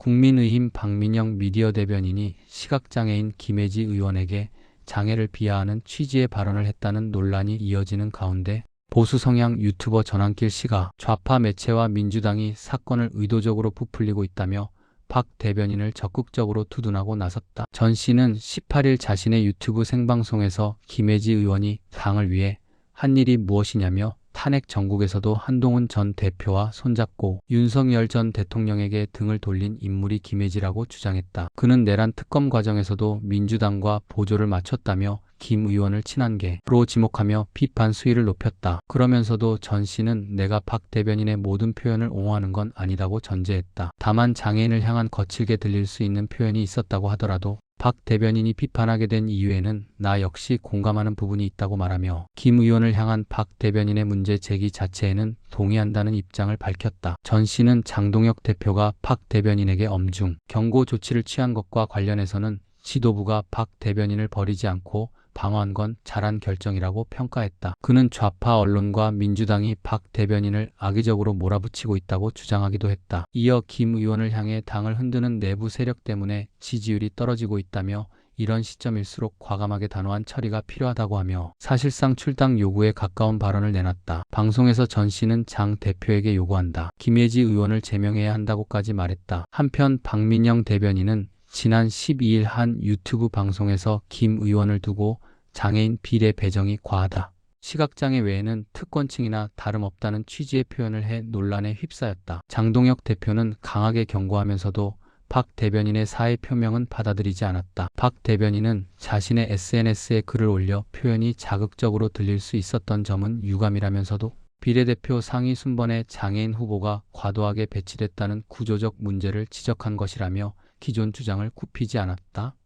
국민의힘 박민영 미디어 대변인이 시각장애인 김혜지 의원에게 장애를 비하하는 취지의 발언을 했다는 논란이 이어지는 가운데 보수 성향 유튜버 전환길 씨가 좌파 매체와 민주당이 사건을 의도적으로 부풀리고 있다며 박 대변인을 적극적으로 투둔하고 나섰다. 전 씨는 18일 자신의 유튜브 생방송에서 김혜지 의원이 당을 위해 한 일이 무엇이냐며 탄핵 전국에서도 한동훈 전 대표와 손잡고 윤석열 전 대통령에게 등을 돌린 인물이 김혜지라고 주장했다. 그는 내란 특검 과정에서도 민주당과 보조를 맞췄다며 김 의원을 친한계로 지목하며 비판 수위를 높였다. 그러면서도 전 씨는 내가 박 대변인의 모든 표현을 옹호하는 건 아니다고 전제했다. 다만 장애인을 향한 거칠게 들릴 수 있는 표현이 있었다고 하더라도 박 대변인이 비판하게 된 이유에는 나 역시 공감하는 부분이 있다고 말하며 김 의원을 향한 박 대변인의 문제 제기 자체에는 동의한다는 입장을 밝혔다. 전 씨는 장동혁 대표가 박 대변인에게 엄중 경고 조치를 취한 것과 관련해서는 지도부가 박 대변인을 버리지 않고 방어한 건 잘한 결정이라고 평가했다. 그는 좌파 언론과 민주당이 박 대변인을 악의적으로 몰아붙이고 있다고 주장하기도 했다. 이어 김 의원을 향해 당을 흔드는 내부 세력 때문에 지지율이 떨어지고 있다며 이런 시점일수록 과감하게 단호한 처리가 필요하다고 하며 사실상 출당 요구에 가까운 발언을 내놨다. 방송에서 전 씨는 장 대표에게 요구한다. 김예지 의원을 제명해야 한다고까지 말했다. 한편 박민영 대변인은 지난 12일 한 유튜브 방송에서 김 의원을 두고 장애인 비례 배정이 과하다. 시각장애 외에는 특권층이나 다름없다는 취지의 표현을 해 논란에 휩싸였다. 장동혁 대표는 강하게 경고하면서도 박 대변인의 사의 표명은 받아들이지 않았다. 박 대변인은 자신의 SNS에 글을 올려 표현이 자극적으로 들릴 수 있었던 점은 유감이라면서도 비례대표 상위 순번에 장애인 후보가 과도하게 배치됐다는 구조적 문제를 지적한 것이라며 기존 주장을 굽히지 않았다.